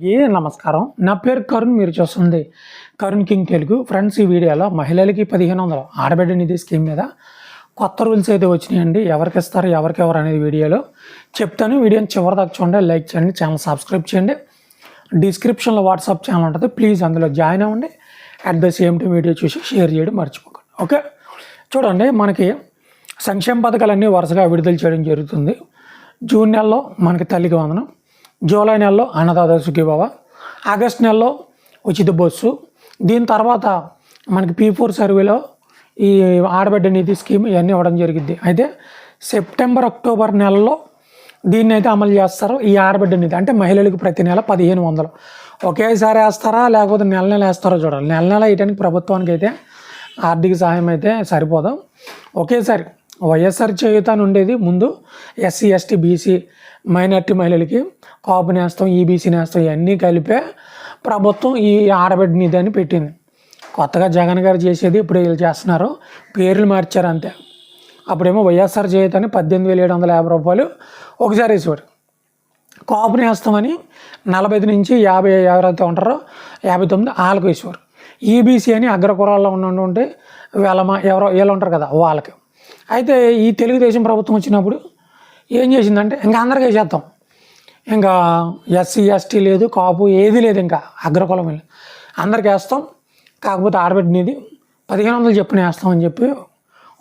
ఏ నమస్కారం? నా పేరు కరుణ్ మీరు చూస్తుంది కరుణ్ కింగ్ తెలుగు. ఫ్రెండ్స్ ఈ వీడియోలో మహిళలకి పదిహేను వందలు ఆడబిడ్డ నిధి స్కీమ్ మీద కొత్త రూల్స్ అయితే వచ్చినాయండి. ఎవరికి ఇస్తారు ఎవరికెవరు అనేది వీడియోలో చెప్తాను. వీడియోని చివరి దాకా చూడండి లైక్ చేయండి ఛానల్ సబ్స్క్రైబ్ చేయండి. డిస్క్రిప్షన్లో వాట్సాప్ ఛానల్ ఉంటుంది. ప్లీజ్ అందులో జాయిన్ అవ్వండి. At the same time video చూసి షేర్ చేయడం మర్చిపోకండి. ఓకే? చూడండి మనకి సంక్షేమ పథకాలన్నీ వరుసగా విడుదల చేయడం జరుగుతుంది. జూన్ నెలలో మనకి తల్లికి వందనం. జూలై నెలలో అన్నదాత సుఖీభావ ఆగస్ట్ నెలలో ఉచిత బస్సు. దీని తర్వాత మనకి పీ ఫోర్ సర్వేలో ఈ ఆడబిడ్డ నిధి స్కీమ్ ఇవన్నీ ఇవ్వడం జరిగింది. అయితే సెప్టెంబర్ అక్టోబర్ నెలలో దీన్ని అయితే అమలు చేస్తారు ఈ ఆడబిడ్డ నిధి. అంటే మహిళలకు ప్రతి నెల పదిహేను వందలు. ఒకేసారి వేస్తారా? లేకపోతే నెల నెల వేస్తారో చూడాలి. నెల నెల వేయడానికి ప్రభుత్వానికి అయితే ఆర్థిక సహాయం అయితే సరిపోదు. ఒకేసారి వైఎస్ఆర్ చేయుతాను ఉండేది ముందు ఎస్సీ ఎస్టీ బీసీ మైనార్టీ మహిళలకి కాపు నేస్తం ఈబీసీ నేస్తం ఇవన్నీ కలిపే ప్రభుత్వం ఈ ఆడబిడ్డ నిధి అని పెట్టింది. కొత్తగా జగన్ గారు చేసేది ఇప్పుడు వీళ్ళు చేస్తున్నారు. పేర్లు మార్చారు అంతే. అప్పుడేమో వైఎస్ఆర్ చేయుత అని పద్దెనిమిది వేల ఏడు వందల యాభై రూపాయలు ఒకసారి వేసేవాడు కాపు నేస్తామని నలభై ఐదు నుంచి యాభై ఎవరైతే ఉంటారో. యాభై తొమ్మిది వాళ్ళకు వేసేవారు. ఈబీసీ అని అగ్రకురాల్లో ఉంటే వేలమ ఎవరో వీళ్ళు ఉంటారు కదా వాళ్ళకి. అయితే ఈ తెలుగుదేశం ప్రభుత్వం వచ్చినప్పుడు ఏం చేసిందంటే ఇంకా అందరికీ వేసేస్తాం. ఇంకా ఎస్సీ ఎస్టీ లేదు కాపు ఏది లేదు ఇంకా అగ్రకులం లేదు అందరికి వేస్తాం. కాకపోతే ఆడబెట్టినది పదిహేను వందలు చెప్పిన వేస్తామని చెప్పి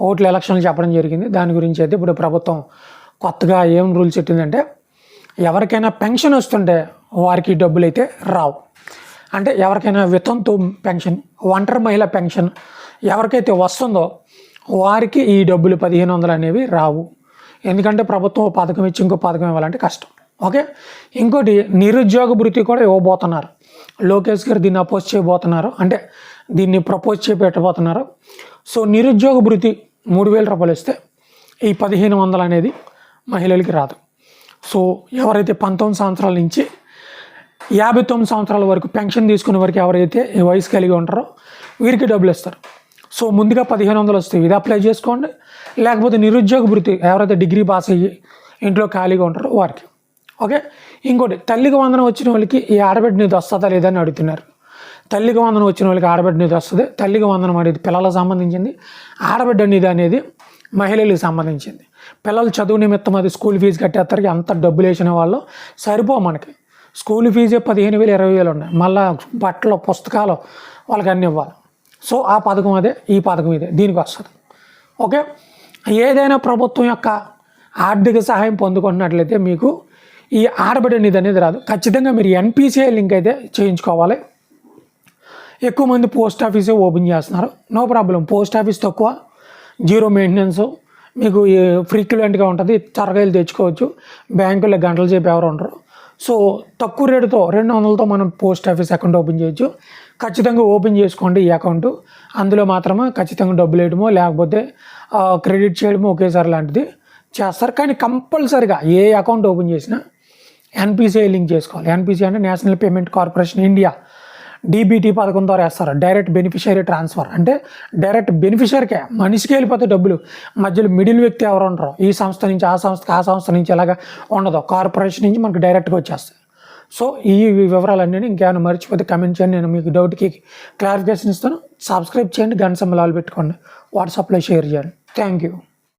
ఓట్ల ఎలక్షన్లు చెప్పడం జరిగింది. దాని గురించి అయితే ఇప్పుడు ప్రభుత్వం కొత్తగా ఏం రూల్స్ పెట్టిందంటే ఎవరికైనా పెన్షన్ వస్తుంటే వారికి డబ్బులు అయితే రావు. అంటే ఎవరికైనా వితంతు పెన్షన్ ఒంటరి మహిళ పెన్షన్ ఎవరికైతే వస్తుందో వారికి ఈ డబ్బులు పదిహేను వందలు అనేవి రావు. ఎందుకంటే ప్రభుత్వం పథకం ఇచ్చి ఇంకో పథకం ఇవ్వాలంటే కష్టం. ఓకే? ఇంకోటి నిరుద్యోగ భృతి కూడా ఇవ్వబోతున్నారు. లోకేష్ గారు దీన్ని అపోజ్ చేయబోతున్నారు. అంటే దీన్ని ప్రపోజ్ చేపెట్టబోతున్నారు. సో నిరుద్యోగ భృతి మూడు వేల రూపాయలు ఇస్తే ఈ పదిహేను వందలు అనేది మహిళలకి రాదు. సో ఎవరైతే పంతొమ్మిది సంవత్సరాల నుంచి యాభై తొమ్మిది సంవత్సరాల వరకు పెన్షన్ తీసుకునే వరకు ఎవరైతే వయసు కలిగి ఉంటారో వీరికి డబ్బులు ఇస్తారు. సో ముందుగా పదిహేను వందలు వస్తాయి ఇది అప్లై చేసుకోండి. లేకపోతే నిరుద్యోగ భృతి ఎవరైతే డిగ్రీ పాస్ అయ్యి ఇంట్లో ఖాళీగా ఉంటారో వారికి. ఓకే? ఇంకోటి తల్లికి వందనం వచ్చిన వాళ్ళకి ఈ ఆడబిడ్డ నిధి వస్తుందా లేదా అని అడుగుతున్నారు. తల్లికి వందనం వచ్చిన వాళ్ళకి ఆడబిడ్డ నిధి వస్తుంది. తల్లికి వందనం అనేది పిల్లలకు సంబంధించింది. ఆడబిడ్డ నిధి అనేది మహిళలకు సంబంధించింది. పిల్లలు చదువు నిమిత్తం అది స్కూల్ ఫీజు కట్టేస్తారు అంత డబ్బులు వేసిన వాళ్ళు సరిపో మనకి. స్కూల్ ఫీజే పదిహేను వేలు ఇరవై వేలు ఉన్నాయి. మళ్ళీ బట్టలు పుస్తకాలు వాళ్ళకి అన్నీ ఇవ్వాలి. సో ఆ పథకం అదే ఈ పథకం ఇదే దీనికి వస్తుంది. ఓకే? ఏదైనా ప్రభుత్వం యొక్క ఆర్థిక సహాయం పొందుకుంటున్నట్లయితే మీకు ఈ ఆడబిడ్డ నిధి అనేది రాదు. ఖచ్చితంగా మీరు ఎన్పిసిఐ లింక్ అయితే చేయించుకోవాలి. ఎక్కువ మంది పోస్ట్ ఆఫీసే ఓపెన్ చేస్తున్నారు. No problem. పోస్ట్ ఆఫీస్ తక్కువ. Zero maintenance. మీకు ఫ్రీక్వెంట్గా ఉంటుంది. త్వరగా తెచ్చుకోవచ్చు. బ్యాంకులో గంటలు చెప్పి ఎవరు ఉండరు. సో తక్కువ రేటుతో రెండు వందలతో మనం పోస్ట్ ఆఫీస్ అకౌంట్ ఓపెన్ చేయొచ్చు. ఖచ్చితంగా ఓపెన్ చేసుకోండి ఈ అకౌంట్. అందులో మాత్రమే ఖచ్చితంగా డబ్బులు వేయడమో లేకపోతే క్రెడిట్ చేయడమో ఒకేసారి లాంటిది చేస్తారు. కానీ కంపల్సరిగా ఏ అకౌంట్ ఓపెన్ చేసినా ఎన్పిసిఐ లింక్ చేసుకోవాలి. ఎన్పిసిఐ అంటే national payment corporation India. DBT పథకం ద్వారా వేస్తారు. Direct beneficiary transfer. అంటే డైరెక్ట్ బెనిఫిషియరీకే. మనిషికి వెళ్ళిపోతే డబ్బులు. మధ్యలో మిడిల్ వ్యక్తి ఎవరు ఉండరు. ఈ సంస్థ నుంచి ఆ సంస్థకి ఆ సంస్థ నుంచి ఎలాగా ఉండదు. కార్పొరేషన్ నుంచి మనకు డైరెక్ట్గా వచ్చేస్తాయి. సో ఈ వివరాలన్నీ ఇంకేమైనా మర్చిపోతే కమెంట్ చేయండి. నేను మీకు డౌట్కి క్లారిఫికేషన్ ఇస్తాను. సబ్స్క్రైబ్ చేయండి. గన్ సంబలాలు పెట్టుకోండి. వాట్సాప్లో షేర్ చేయండి. Thank you.